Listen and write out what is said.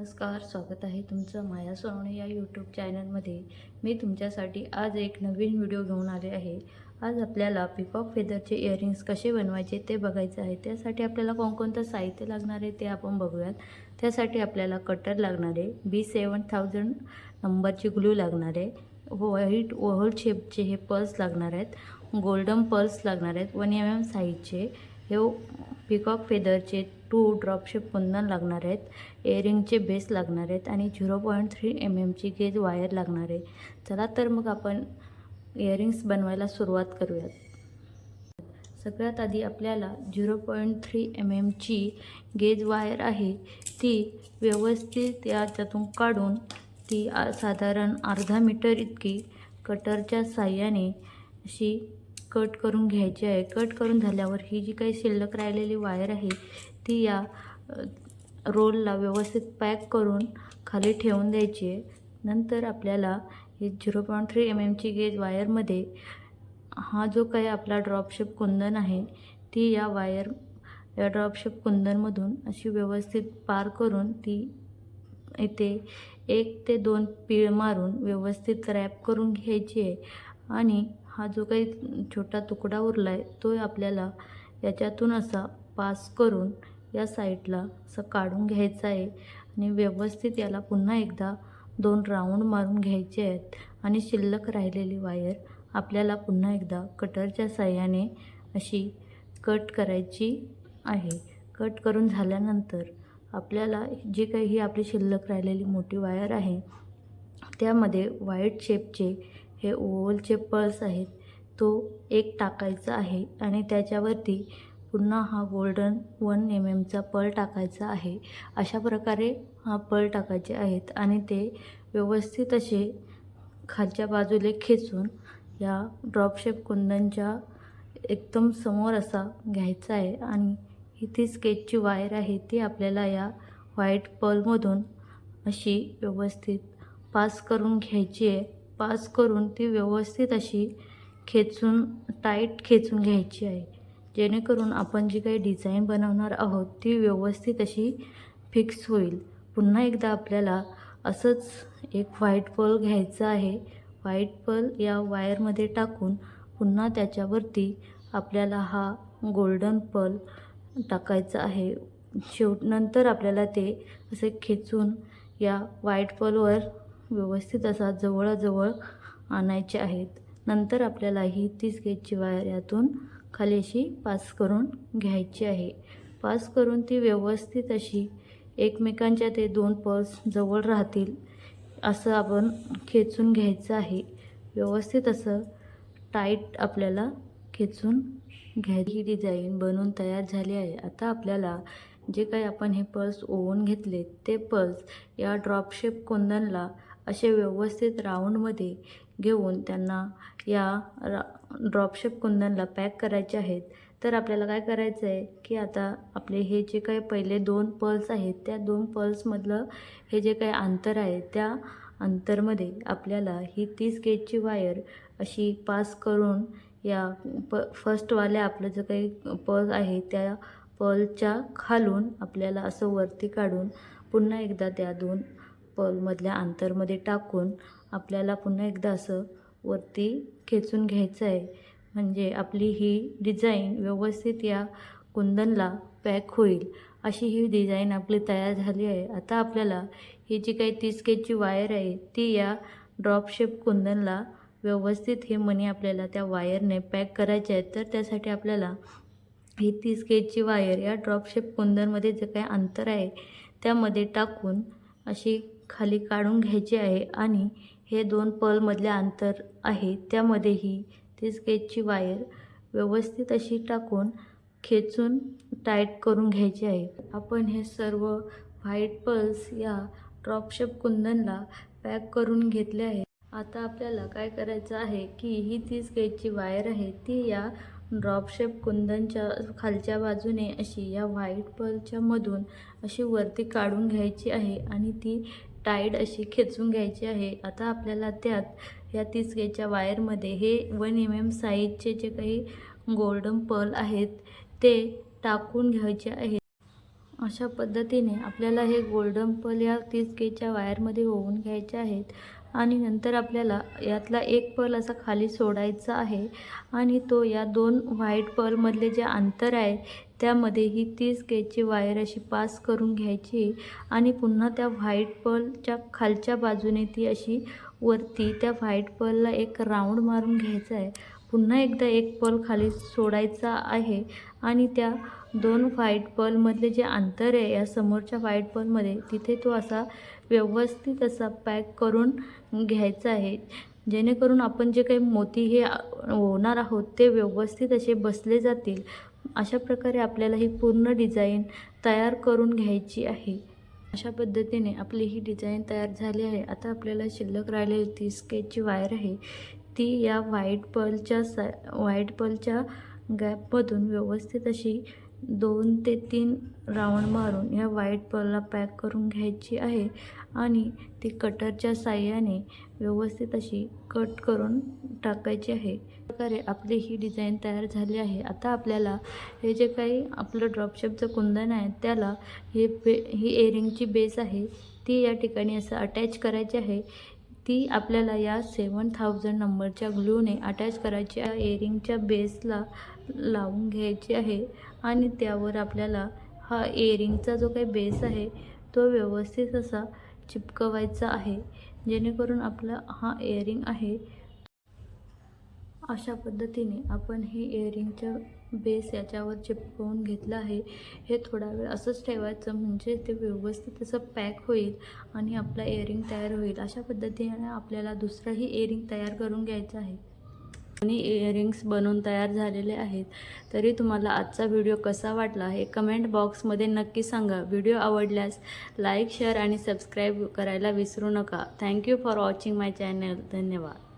नमस्कार स्वागत आहे तुमचं माया सोनवणे या यूट्यूब चॅनलमध्ये मी तुमच्यासाठी आज एक नवीन व्हिडिओ घेऊन आले आहे. आज आपल्याला पिकॉक फेदरचे इयरिंग्स कसे बनवायचे ते बघायचं आहे. त्यासाठी आपल्याला कोणकोणतं साहित्य लागणार आहे ते आपण बघूयात. त्यासाठी आपल्याला कटर लागणार आहे बी सेवन थाउजंड नंबरची ग्लू लागणार आहे व्हाईट ओव्हल शेपचे हे पर्स लागणार आहेत गोल्डन पर्स लागणार आहेत वन एम एम साईजचे हे पिकॉक फेदरचे टू ड्रॉपशेप कुंदन लागणार आहेत. एअरिंगचे बेस लागणार आहेत आणि झिरो पॉईंट थ्री एम एमची गेज वायर लागणार आहे. चला तर मग आपण इयरिंग्स बनवायला सुरुवात करूयात. सगळ्यात आधी आपल्याला झिरो पॉईंट थ्री एम एमची गेज वायर आहे. ती व्यवस्थित याच्यातून काढून ती साधारण अर्धा मीटर इतकी कटरच्या साह्याने अशी कट करून घ्यायची आहे. कट करून झाल्यावर ही जी काही शिल्लक राहिलेली वायर आहे ती या रोलला व्यवस्थित पॅक करून खाली ठेवून द्यायची आहे. नंतर आपल्याला हे झिरो पॉईंट थ्री एम एमची गेज वायरमध्ये हा जो काही आपला ड्रॉपशेप कुंदन आहे ती या वायर या ड्रॉपशेप कुंदनमधून अशी व्यवस्थित पार करून ती इथे एक ते दोन पीळ मारून व्यवस्थित रॅप करून घ्यायची आहे. आणि हा जो काही छोटा तुकडा उरला आहे तो आपल्याला याच्यातून असा पास करून या साईडला असं काढून घ्यायचा आहे आणि व्यवस्थित याला पुन्हा एकदा दोन राऊंड मारून घ्यायचे आहेत आणि शिल्लक राहिलेली वायर आपल्याला पुन्हा एकदा कटरच्या साह्याने अशी कट करायची आहे. कट करून झाल्यानंतर आपल्याला जी काही ही आपली शिल्लक राहिलेली मोठी वायर आहे त्यामध्ये वाईट शेपचे हे ओवलचे पर्स आहेत तो एक टाकायचा आहे आणि त्याच्यावरती पुन्हा हा गोल्डन वन एम एमचा पळ टाकायचा आहे. अशा प्रकारे हा पळ टाकायचे आहेत आणि ते व्यवस्थित असे खालच्या बाजूला खेचून या ड्रॉपशेप कुंदनच्या एकदम समोर असा घ्यायचा आहे आणि ही ती स्केचची वायर आहे ती आपल्याला या व्हाईट पर्लमधून अशी व्यवस्थित पास करून घ्यायची आहे. पास करून ती व्यवस्थित अशी खेचून टाईट खेचून घ्यायची आहे. जेणेकरून आपण जी काही डिझाईन बनवणार आहोत ती व्यवस्थित अशी फिक्स होईल. पुन्हा एकदा आपल्याला असंच एक व्हाईट बॉल घ्यायचं आहे. व्हाईट पर्ल या वायरमध्ये टाकून पुन्हा त्याच्यावरती आपल्याला हा गोल्डन पर्ल टाकायचा आहे. शेवट नंतर आपल्याला ते असे खेचून या व्हाईट पर्लवर व्यवस्थित असा जवळजवळ आणायचे आहेत. नंतर आपल्याला ही तीस गेजची वायर यातून खाली अशी पास करून घ्यायची आहे. पास करून ती व्यवस्थित अशी एकमेकांच्या ते दोन पर्स जवळ राहतील असं आपण खेचून घ्यायचं आहे. व्यवस्थित असं टाईट आपल्याला खेचून घ्यायची. ही डिझाईन बनवून तयार झाली आहे. आता आपल्याला जे काही आपण हे पर्स ओवून घेतले ते पर्स या ड्रॉपशेप कोंदनला असे व्यवस्थित राऊंडमध्ये घेऊन त्यांना या रा ड्रॉपशेप कुंदनला पॅक करायचे आहेत. तर आपल्याला काय करायचं आहे की आता आपले हे जे काही पहिले दोन पर्ल्स आहेत त्या दोन पर्ल्समधलं हे जे काही अंतर आहे त्या अंतरमध्ये आपल्याला ही तीस गेजची वायर अशी पास करून या प फर्स्टवाल्या आपलं जे काही पर्ल आहे त्या पर्लच्या खालून आपल्याला असं वरती काढून पुन्हा एकदा त्या दोन पर्लमधल्या अंतरमध्ये टाकून आपल्याला पुन्हा एकदा असं वरती खेचून घ्यायचं आहे. म्हणजे आपली ही डिझाईन व्यवस्थित या कुंदनला पॅक होईल अशी ही डिझाईन आपली तयार झाली आहे. आता आपल्याला ही जी काही तीस केजची वायर आहे ती या ड्रॉपशेप कुंदनला व्यवस्थित हे मणी आपल्याला त्या वायरने पॅक करायचे आहेत. तर त्यासाठी आपल्याला ही तीस केजची वायर या ड्रॉपशेप कुंदनमध्ये जे काही अंतर आहे त्यामध्ये टाकून अशी खाली काढून घ्यायची आहे आणि हे दोन पर्लमधले अंतर आहे. त्यामध्येही ती स्केचची वायर व्यवस्थित अशी टाकून खेचून टाईट करून घ्यायची आहे. आपण हे सर्व व्हाईट पर्ल्स या ड्रॉपशेप कुंदनला पॅक करून घेतले आहे. आता आपल्याला काय करायचं आहे की ही ती स्केचची वायर आहे. ती या ड्रॉपशेप कुंदनच्या खालच्या बाजूने अशी या व्हाईट पर्लच्या मधून अशी वरती काढून घ्यायची आहे आणि ती टाईट अशी खेचून घ्यायची आहे. आता आपल्याला त्यात या तीस वायरमध्ये हे वन एम एम साईजचे जे काही गोल्डन पर्ल आहेत ते टाकून घ्यायचे आहेत. अशा पद्धतीने आपल्याला हे गोल्डन पल या तीस केच्या वायरमध्ये होऊन घ्यायचे आहेत. आणि नंतर आपल्याला यातला एक पल असा खाली सोडायचा आहे आणि तो या दोन व्हाईट पर्लमधले जे अंतर आहे त्यामध्ये ही तीस केची वायर अशी पास करून घ्यायची आणि पुन्हा त्या व्हाईट पर्लच्या खालच्या बाजूने ती अशी वरती त्या व्हाईट पर्लला एक राऊंड मारून घ्यायचा आहे. पुन्हा एकदा एक पल खाली सोडायचा आहे आणि त्या दोन व्हाईट पर्लमधले जे अंतर आहे या समोरच्या व्हाईट पर्लमध्ये तिथे तो असा व्यवस्थित असा पॅक करून घ्यायचं आहे. जेणेकरून आपण जे काही मोती हे होणार आहोत ते व्यवस्थित असे बसले जातील. अशा प्रकारे आपल्याला ही पूर्ण डिझाईन तयार करून घ्यायची आहे. अशा पद्धतीने आपली ही डिझाईन तयार झाली आहे. आता आपल्याला शिल्लक राहिलेली ती स्केचची वायर आहे. ती या व्हाईट पर्लच्या सा व्हाईट पर्लच्या गॅपमधून व्यवस्थित अशी दोन ते तीन राऊंड मारून या व्हाईट बॉलला पॅक करून घ्यायची आहे. आणि ती कटरच्या साह्याने व्यवस्थित अशी कट करून टाकायची आहे. प्रकारे आपली ही डिझाईन तयार झाली आहे. आता आपल्याला हे जे काही आपलं ड्रॉपशेपचं कुंदन आहे त्याला हे बे ही एअरिंगची बेस आहे ती या ठिकाणी असं अटॅच करायची आहे. ती आपल्याला या सेवन थाउजंड नंबरच्या ग्लूने अटॅच करायची या एअरिंगच्या बेसला लावून घ्यायची आहे. आणि त्यावर आपल्याला हा एअरिंगचा जो काही बेस आहे तो व्यवस्थित असा चिपकवायचा आहे. जेणेकरून आपला हा एअरिंग आहे. अशा पद्धतीने आपण हे इयरिंगच्या बेस याच्यावर चिपकवून घेतलं आहे. हे थोडा वेळ असंच ठेवायचं म्हणजे ते व्यवस्थित असं पॅक होईल आणि आपला इयरिंग तयार होईल. अशा पद्धतीने आपल्याला दुसराही इयरिंग तयार करून घ्यायचं आहे. दोन्ही इयरिंग्स बनवून तयार झालेले आहेत. तरी तुम्हाला आजचा व्हिडिओ कसा वाटला हे कमेंट बॉक्समध्ये नक्की सांगा. व्हिडिओ आवडल्यास लाईक शेअर आणि सबस्क्राईब करायला विसरू नका. Thank you for watching my channel धन्यवाद.